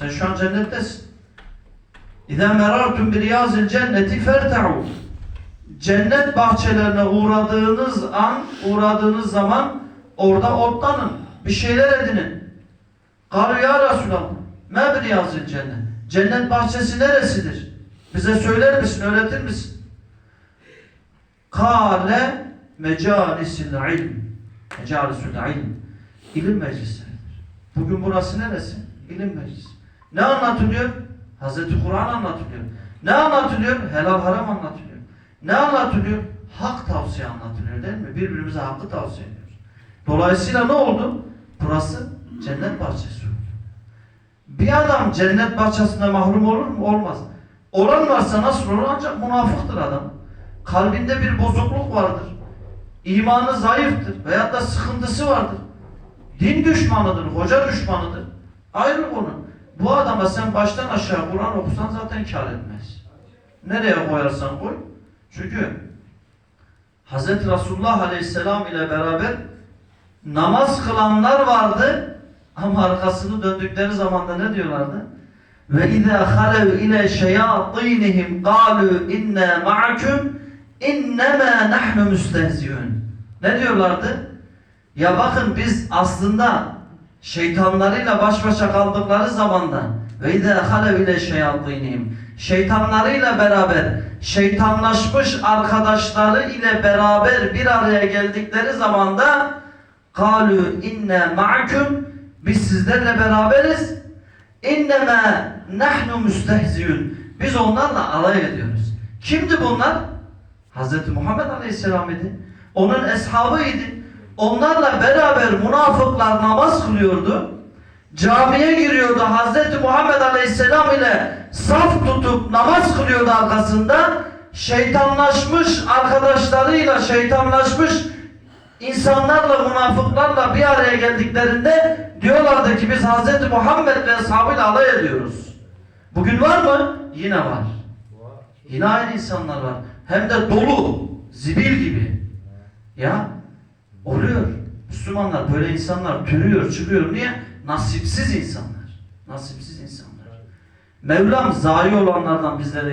Sen şu an cennettesin. İzâ merartum bir riyazil cenneti ferte'u. Cennet bahçelerine uğradığınız an, uğradığınız zaman orada otlanın. Bir şeyler edinin. Kalu ya Resulallah. Me bir riyazil cennet. Cennet bahçesi neresidir? Bize söyler misin, öğretir misin? Kale mecalisil ilm. Mecalisul ilm. İlim meclisleridir. Bugün burası neresi? İlim meclisi. Ne anlatılıyor? Hazreti Kur'an anlatılıyor. Ne anlatılıyor? Helal haram anlatılıyor. Ne anlatılıyor? Hak tavsiye anlatılıyor değil mi? Birbirimize hakkı tavsiye ediyoruz. Dolayısıyla ne oldu? Burası cennet bahçesi oldu. Bir adam cennet bahçesinde mahrum olur mu? Olmaz. Olan varsa nasıl olur? Ancak münafıktır adam. Kalbinde bir bozukluk vardır. İmanı zayıftır veyahut da sıkıntısı vardır. Din düşmanıdır, hoca düşmanıdır. Ayrı konu. Bu adama sen baştan aşağı Kur'an okusan zaten kar etmez. Nereye koyarsan koy. Çünkü Hz. Resulullah Aleyhisselam ile beraber namaz kılanlar vardı ama arkasını döndükleri zaman da ne diyorlardı? Ve izâ halev ile şeyâtînihim kâlû inna ma'akum innemâ nahnu müstehziûn. Ne diyorlardı? Ya bakın biz aslında şeytanlarıyla baş başa kaldıkları zamanda ve izâ halev ile şeyâtînihim şeytanlarıyla beraber şeytanlaşmış arkadaşları ile beraber bir araya geldikleri zamanda kalu inne ma'akum biz sizlerle beraberiz innema nahnu müstehziyun biz onlarla alay ediyoruz. Kimdi bunlar? Hz. Muhammed Aleyhisselam idi. Onun eshabıydı. Onlarla beraber münafıklar namaz kılıyordu. Camiye giriyordu. Hz. Muhammed Aleyhisselam ile saf tutup namaz kılıyordu arkasında. Şeytanlaşmış arkadaşlarıyla şeytanlaşmış insanlarla münafıklarla bir araya geldiklerinde diyorlardı ki biz Hz. Muhammed ve ashabıyla alay ediyoruz. Bugün var mı? Yine var. Yine aynı insanlar var. Hem de dolu, zibil gibi. Ya oluyor. Müslümanlar böyle insanlar türüyor, çıkıyor. Niye? Nasipsiz insanlar. Nasipsiz insanlar. Mevlam zayi olanlardan bizlere